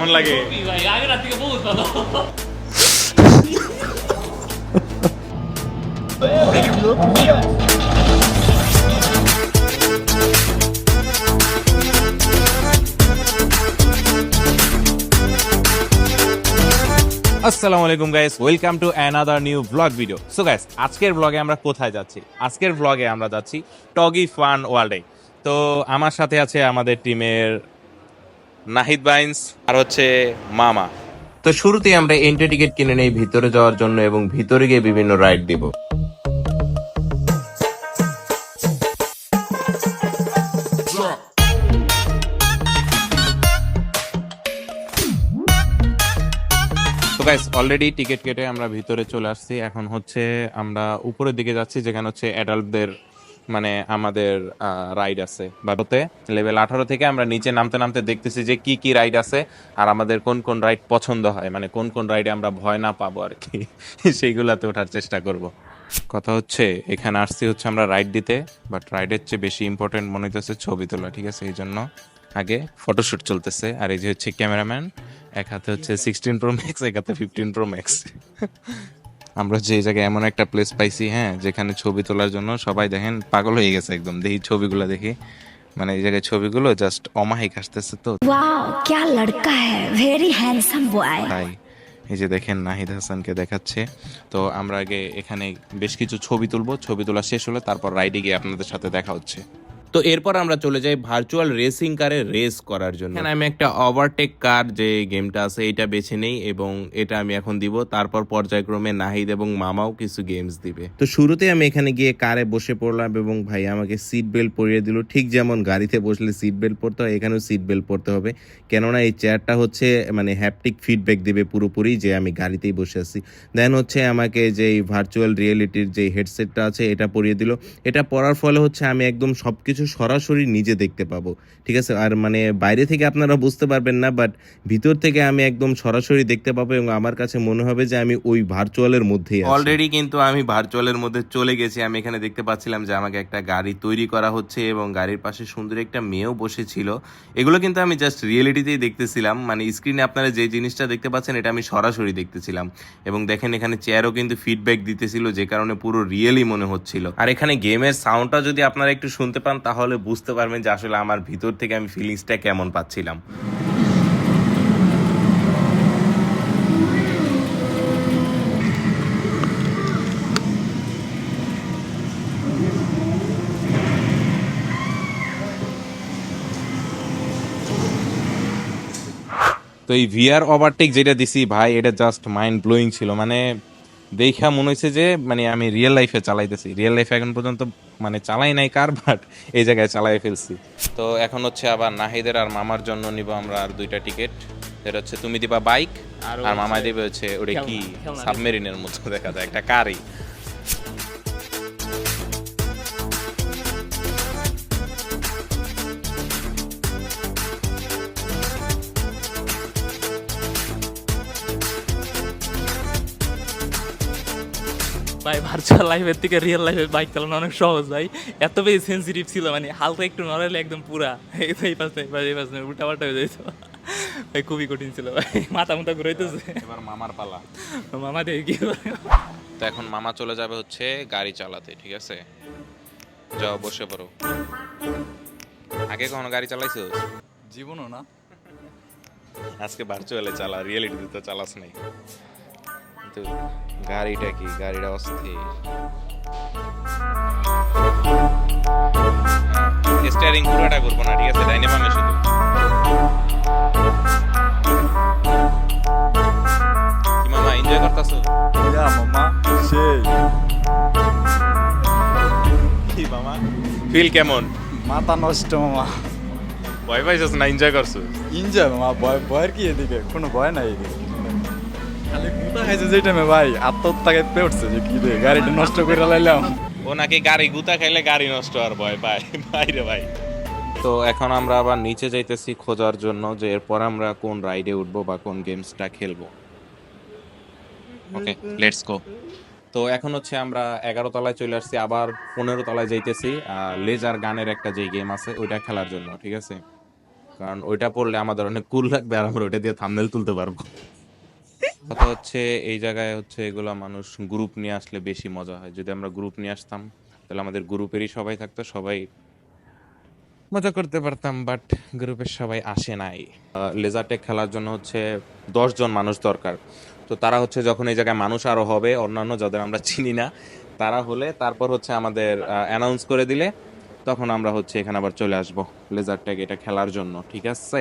কেমন লাগে? আসসালামু আলাইকুম guys welcome to another new blog video so guys আজকের ব্লগে আমরা কোথায় যাচ্ছি? আজকের ব্লগে আমরা যাচ্ছি টগি ফান ওয়ার্ল্ডে তো, আমার সাথে আছে আমাদের টিমের নাহিদ বাইন্স আর হচ্ছে মামা। তো শুরুতেই আমরা এন্ট্রি টিকিট কিনে নেই ভিতরে যাওয়ার জন্য এবং ভিতরে গিয়ে বিভিন্ন রাইড দিব। তো গাইস অলরেডি টিকিট কেটে আমরা ভিতরে চলে আসছি। এখন হচ্ছে আমরা উপরের দিকে যাচ্ছি যেখানে হচ্ছে অ্যাডাল্টদের মানে আমাদের রাইড আছে। বাবতে লেভেল আঠারো থেকে আমরা নিচে নামতে নামতে দেখতেছি যে কি কি রাইড আছে আর আমাদের কোন কোন রাইড পছন্দ হয়। মানে কোন কোন রাইডে আমরা ভয় না পাবো আর কি। সেইগুলাতে ওঠার চেষ্টা করব। কথা হচ্ছে, এখানে আসছি হচ্ছে আমরা রাইড দিতে বাট রাইডের চেয়ে বেশি ইম্পর্টেন্ট মনে হইতেছে ছবি তোলা, ঠিক আছে? এই জন্য আগে ফটোশুট চলতেছে। আর এই যে হচ্ছে ক্যামেরাম্যান এক হাতে হচ্ছে সিক্সটিন প্রো ম্যাক্স এক হাতে ফিফটিন প্রো ম্যাক্স আমরা যে জায়গায় এমন একটা প্লেস পাইছি হ্যাঁ যেখানে ছবি তোলার জন্য সবাই দেখেন পাগল হয়ে গেছে একদম। দেখি ছবিগুলো দেখি। মানে এই জায়গায় ছবিগুলো জাস্ট অমাহিক আসতেছে তো। ওয়াও কিয়া লড়কা হ্যায় ভেরি হ্যান্ডসাম বয় ভাই এই যে দেখেন নাহিদ হাসানকে দেখাচ্ছে। তো আমরা আগে এখানে বেশ কিছু ছবি তুলবো। ছবি তোলা শেষ হলে তারপর রাইডে গিয়ে আপনাদের সাথে দেখা হচ্ছে। তো এরপর আমরা চলে যাই ভার্চুয়াল রেসিং কারে রেস করার জন্য। এখানে আমি একটা ওভারটেক কার যে গেমটা আছে এটা বেছে নেই এবং এটা আমি এখন দিব। তারপর পর্যায়ক্রমে নাহিদ এবং মামাও কিছু গেমস দিবে। তো শুরুতে আমি এখানে গিয়ে কারে বসে পড়লাম এবং ভাই আমাকে সিট বেল্ট পরিয়ে দিল। ঠিক যেমন গাড়িতে বসলে সিট বেল্ট পরতে হয় এখানেও সিট বেল্ট পরতে হবে। কেননা এই চেয়ারটা হচ্ছে মানে হ্যাপটিক ফিডব্যাক দেবে পুরোপুরি যে আমি গাড়িতেই বসে আছি। দেন হচ্ছে আমাকে যে ভার্চুয়াল রিয়েলিটির যে হেডসেটটা আছে এটা পরিয়ে দিল। এটা পরার ফলে হচ্ছে আমি একদম সব কিছু সরাসরি নিজে দেখতে পাবো। ঠিক আছে? আর মানে বাইরে থেকে আপনারা বুঝতে পারবেন না বাট ভিতর থেকে আমি একদম সরাসরি দেখতে পাবো এবং আমার কাছে মনে হবে যে আমি ওই ভার্চুয়ালের মধ্যেই অলরেডি কিন্তু আমি ভার্চুয়ালের মধ্যে চলে গেছি। আমি এখানে দেখতে পাচ্ছিলাম যে আমাকে একটা গাড়ি তৈরি করা হচ্ছে এবং গাড়ির পাশে সুন্দর একটা মেয়েও বসেছিল। এগুলো কিন্তু আমি জাস্ট রিয়েলিটিতেই দেখতেছিলাম। মানে স্ক্রিনে আপনারা যে জিনিসটা দেখতে পাচ্ছেন, এটা আমি সরাসরি দেখতেছিলাম। এবং দেখেন এখানে চেয়ারও কিন্তু ফিডব্যাক দিতেছিল, যে কারণে পুরো রিয়েলি মনে হচ্ছিল। আর এখানে গেমের সাউন্ডটা যদি আপনারা একটু শুনতে পান তাহলে বুঝতে পারবেন যে আসলে আমার ভিতর থেকে আমি ফিলিংসটা কেমন পাচ্ছিলাম। তো এই ভিআর ওভারটেক যেটা দিছি, ভাই, এটা জাস্ট মাইন্ড ব্লোয়িং ছিল। মানে দেখা মনে হয়েছে যে মানে আমি রিয়েল লাইফে চালাইতেছি। রিয়েল লাইফে এখন পর্যন্ত মানে চালাই নাই কার বাট এই জায়গায় চালাই ফেলছি। তো এখন হচ্ছে আবার নাহিদের আর মামার জন্য নিব আমরা আর দুইটা টিকিট যেটা হচ্ছে তুমি দিবা বাইক আর মামা দিবে হচ্ছে ওটা কি? সাবমেরিনের মতো দেখা যায় একটা কারই। ভাই ভার্চুয়াল লাইফের থেকে রিয়েল লাইফে বাইক চালানো অনেক সহজ ভাই। এত বেশি সেন্সিটিভ ছিল মানে হালকা একটু নড়ালে একদম পুরা। এই তো এই পাশ নেই এই পাশ নেই উল্টা পাল্টা হয়ে যাইত। ভাই খুবই কঠিন ছিল ভাই মাথা মুথা ঘুরাইতেছে। এবার মামার পালা। মামা দিয়ে কি করে? তো এখন মামা চলে যাবে হচ্ছে গাড়ি চালাতে ঠিক আছে? যাও বসে পড়ো। আগে কখনো গাড়ি চালাইছো? জীবনও না। আজকে ভার্চুয়ালে চালা রিয়েলিটিতে তো চালাস নাই। কিন্তু গাড়িটা কি? গাড়িটা অস্থির। স্টিয়ারিং পুরোটা করব না ঠিক আছে? ডাইনে বামে শুধু। কি মামা এনজয় করতেছো? মামা সেই। কি মামা? ফিল কেমন? মাথা নষ্ট মামা। ভয় পাইছস না? এনজয় করছ? ইনজয় মামা ভয় ভয়ের কি এদিকে? কোনো ভয় নাই এদিকে। খোঁজার জন্য যে এরপর আমরা কোন রাইডে উঠবো বা কোন গেমসটা খেলব। তো এখন হচ্ছে আমরা এগারো তলায় চলে আসছি, আবার পনেরো তলায় যাইতেছি। লেজার গানের একটা যে গেম আছে, ওইটা খেলার জন্য, ঠিক আছে? কারণ ওইটা পড়লে আমাদের অনেক কুল লাগবে আর আমরা ওইটা দিয়ে থামনেল তুলতে পারব। কথা হচ্ছে এই জায়গায় হচ্ছে এগুলা মানুষ গ্রুপ নিয়ে আসলে বেশি মজা হয়। যদি আমরা গ্রুপ নিয়ে আসতাম, তাহলে আমাদের গ্রুপেরই সবাই থাকতো, সবাই মজা করতে পারতাম বাট গ্রুপের সবাই আসে নাই। লেজার টেক খেলার জন্য হচ্ছে দশজন মানুষ দরকার। তো তারা হচ্ছে যখন এই জায়গায় মানুষ আরও হবে, অন্যান্য যাদের আমরা চিনি না, তারা হলে তারপর হচ্ছে আমাদের অ্যানাউন্স করে দিলে তখন আমরা হচ্ছে এখানে আবার চলে আসব লেজার ট্যাগ এটা খেলার জন্য, ঠিক আছে?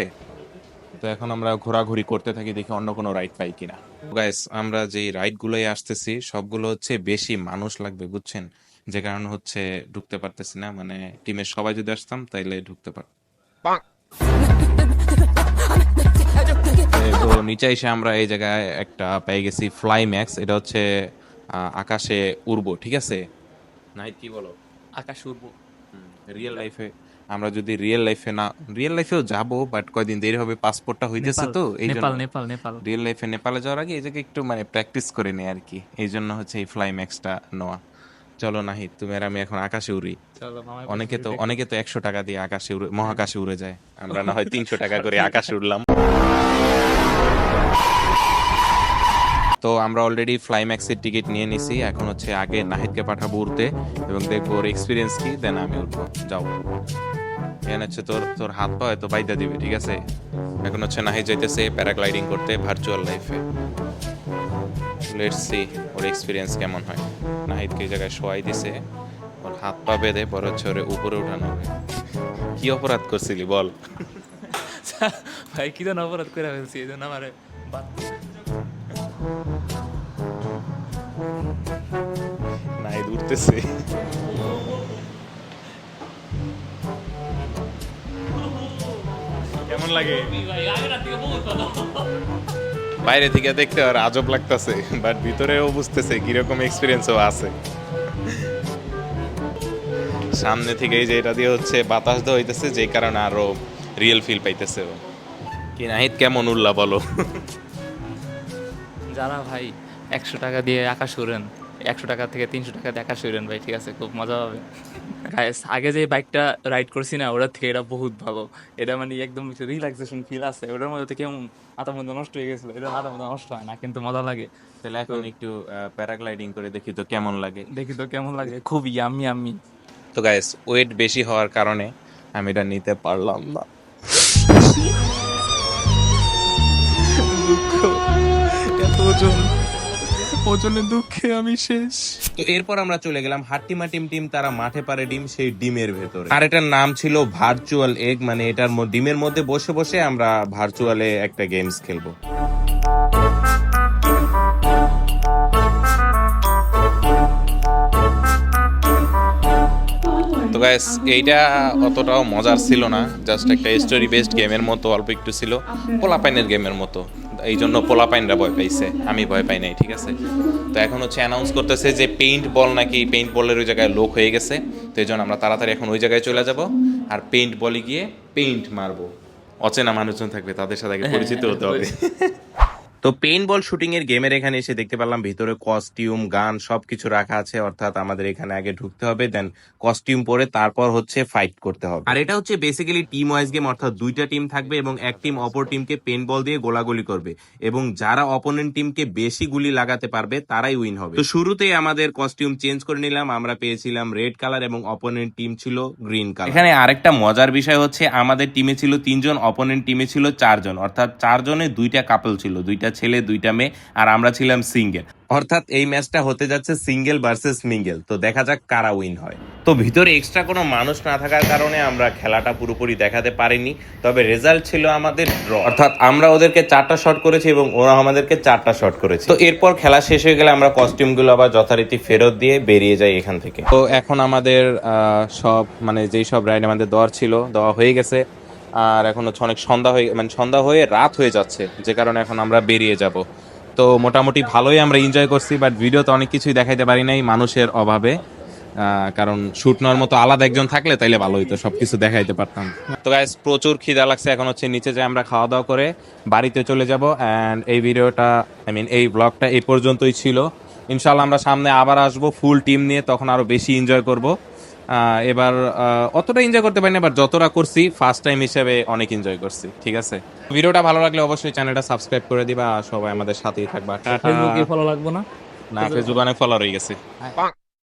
তো এখন আমরা ঘোরাঘুরি করতে থাকি, দেখি অন্য কোনো রাইড পাই কিনা। গাইস আমরা যে রাইডগুলোই আসতেছি সবগুলো হচ্ছে বেশি মানুষ লাগবে বুঝছেন? যে কারণে হচ্ছে ঢুকতে পারতেছি না। মানে টিমের সবাই যদি আসতাম তাইলে ঢুকতে পার তো নিচে এসে আমরা এই জায়গায় একটা পেয়ে গেছি ফ্লাই ম্যাক্স এটা হচ্ছে আকাশে উড়বো ঠিক আছে? নাইট কি বলো? আকাশ উড়বো। রিয়েল লাইফে আমরা যদি রিয়েল লাইফে না রিয়েল লাইফেও যাব বাট কয়দিন দেরি হবে পাসপোর্টটা হইতেছে তো এই নেপাল নেপাল নেপাল। রিয়েল লাইফে নেপালে যাওয়ার আগে এই জায়গায় একটু মানে প্র্যাকটিস করে নেই আর কি এই জন্য হচ্ছে এই ফ্লাই ম্যাক্সটা নেওয়া। চলো নাহি তুমি আর আমি এখন আকাশে উড়ি। অনেকে তো অনেকে তো একশো টাকা দিয়ে আকাশে উড়ে মহাকাশে উড়ে যায়। আমরা না হয় তিনশো টাকা করে আকাশে উড়লাম। তো আমরা অলরেডি ফ্লাইম্যাক্সের টিকিট নিয়ে নিছি। এখন হচ্ছে আগে নাহিদকে পাঠাবো উড়তে এবং দেখব ওর এক্সপিরিয়েন্স কি দেন আমি উঠবো যাও এখানে হচ্ছে তোর তোর হাত পা হয়তো বাইদা দিবে ঠিক আছে? এখন হচ্ছে নাহি যাইতেছে প্যারাগ্লাইডিং করতে ভার্চুয়াল লাইফে লেটস সি ওর এক্সপিরিয়েন্স কেমন হয়। নাহিদকে এই জায়গায় শোয়াই দিছে। ওর হাত পা বেঁধে পরে হচ্ছে ওরে উপরে উঠানো হবে। কি অপরাধ করছিলি বল? ভাই কি যেন অপরাধ করে ফেলছি এই জন্য আমার নাহিদ উঠতেছে। কেমন লাগে? বাইরে থেকে দেখতে আর আজব লাগতেছে বাট ভিতরেও বুঝতেছে কীরকম এক্সপিরিয়েন্সও আছে। সামনে থেকে এই যে এটা দিয়ে হচ্ছে বাতাস দেওয়া হইতেছে যে কারণে আরও রিয়েল ফিল পাইতেছে ও। কি নাহিদ কেমন উল্লা বলো? যারা ভাই একশো টাকা দিয়ে আকাশ উড়েন একশো টাকা থেকে তিনশো টাকা দেখা উড়েন ভাই ঠিক আছে খুব মজা হবে। আগে যে বাইকটা রাইড করছি না ওটার থেকে এটা বহুত ভালো। এটা মানে একদম রিল্যাক্সেশন ফিল আছে। ওটার মধ্যে থেকে কেমন মাথা মধ্যে নষ্ট হয়ে গেছিল এটা মাথা মধ্যে নষ্ট হয় না কিন্তু মজা লাগে। তাহলে এখন একটু প্যারাগ্লাইডিং করে দেখি তো কেমন লাগে। দেখি তো কেমন লাগে খুব ইয়ামি আমি তো গাইস ওয়েট বেশি হওয়ার কারণে আমি এটা নিতে পারলাম না। ওজনের দুঃখে আমি শেষ। তো এরপর আমরা চলে গেলাম হাট্টিমা টিম টিম তারা মাঠে পারে ডিম সেই ডিমের ভেতরে। আর এটার নাম ছিল ভার্চুয়াল এগ মানে এটার ডিমের মধ্যে বসে বসে আমরা ভার্চুয়ালে একটা গেমস খেলব। তো গাইস এইটা অতটাও মজার ছিল না জাস্ট একটা স্টোরি বেসড গেমের মতো অল্প একটু ছিল পোলাপাইনের গেমের মতো। এই জন্য পোলাপাইনরা ভয় পাইছে। আমি ভয় পাই নাই ঠিক আছে? তো এখন হচ্ছে অ্যানাউন্স করতেছে যে পেইন্ট বল নাকি পেইন্ট বলের ওই জায়গায় লোক হয়ে গেছে তো এই জন্য আমরা তাড়াতাড়ি এখন ওই জায়গায় চলে যাব আর পেইন্ট বলে গিয়ে পেইন্ট মারবো। অচেনা মানুষজন থাকবে তাদের সাথে আগে পরিচিত হতে হবে। তো পেইন্ট বল শুটিং এর গেমের এখানে এসে দেখতে পেলাম ভিতরে কস্টিউম গান সবকিছু রাখা আছে অর্থাৎ আমাদের এখানে আগে ঢুকতে হবে দেন কস্টিউম পরে তারপর হচ্ছে ফাইট করতে হবে। আর এটা হচ্ছে বেসিক্যালি টিম ওয়াইজ গেম অর্থাৎ দুইটা টিম থাকবে এবং এক টিম অপর টিমকে পেইন্ট বল দিয়ে গোলাগুলি করবে। এবং যারা অপোনেন্ট টিমকে বেশি গুলি লাগাতে পারবে তারাই উইন হবে। তো শুরুতেই আমাদের কস্টিউম চেঞ্জ করে নিলাম আমরা পেয়েছিলাম রেড কালার এবং অপোনেন্ট টিম ছিল গ্রিন কালার এখানে আরেকটা মজার বিষয় হচ্ছে আমাদের টিমে ছিল তিনজন অপোনেন্ট টিমে ছিল চারজন অর্থাৎ চারজনে দুইটা কাপল ছিল দুইটা ছেলে, দুইটা মেয়ে, আর আমরা ছিলাম সিঙ্গেল। অর্থাৎ এই ম্যাচটা হতে যাচ্ছে সিঙ্গেল ভার্সেস মিঙ্গেল। তো দেখা যাক কারা উইন হয়। তো ভিতরে এক্সট্রা কোনো মানুষ না থাকার কারণে আমরা খেলাটা পুরোপুরি দেখাতে পারিনি, তবে রেজাল্ট ছিল আমাদের ড্র অর্থাৎ আমরা ওদেরকে চারটা শট করেছি এবং ওরা আমাদেরকে চারটা শট করেছে। তো এরপর খেলা শেষ হয়ে গেলে আমরা কস্টিউমগুলো আবার যথারীতি ফেরত দিয়ে বেরিয়ে যাই এখান থেকে। তো এখন আমাদের সব মানে যেই সব রাইড আমাদের দেওয়ার ছিল, দেওয়া হয়ে গেছে। আর এখন হচ্ছে অনেক সন্ধ্যা হয়ে মানে সন্ধ্যা হয়ে রাত হয়ে যাচ্ছে, যে কারণে এখন আমরা বেরিয়ে যাব। তো মোটামুটি ভালোই আমরা এনজয় করছি বাট ভিডিওতে অনেক কিছুই দেখাইতে পারি নাই মানুষের অভাবে। কারণ শুট নেওয়ার মতো আলাদা একজন থাকলে তাইলে ভালো হইতো, সবকিছু দেখাইতে পারতাম। তো গাইস প্রচুর খিদা লাগছে, এখন হচ্ছে নিচে যে আমরা খাওয়া দাওয়া করে বাড়িতে চলে যাব অ্যান্ড এই ভিডিওটা আই মিন এই ব্লগটা এই পর্যন্তই ছিল। ইনশাল্লাহ আমরা সামনে আবার আসব ফুল টিম নিয়ে, তখন আরও বেশি এনজয় করব। এবার আহ, অতটা এনজয় করতে পারিনি এবার যতটা করছি ফার্স্ট টাইম হিসেবে অনেক এনজয় করছি ঠিক আছে? ভিডিওটা ভালো লাগলে অবশ্যই চ্যানেলটা সাবস্ক্রাইব করে দিবা আর সবাই আমাদের সাথেই থাকবা। টাটা ফেসবুকে ফলো লাগবো না? না ফেসবুক অনেক ফলো হয়ে গেছে।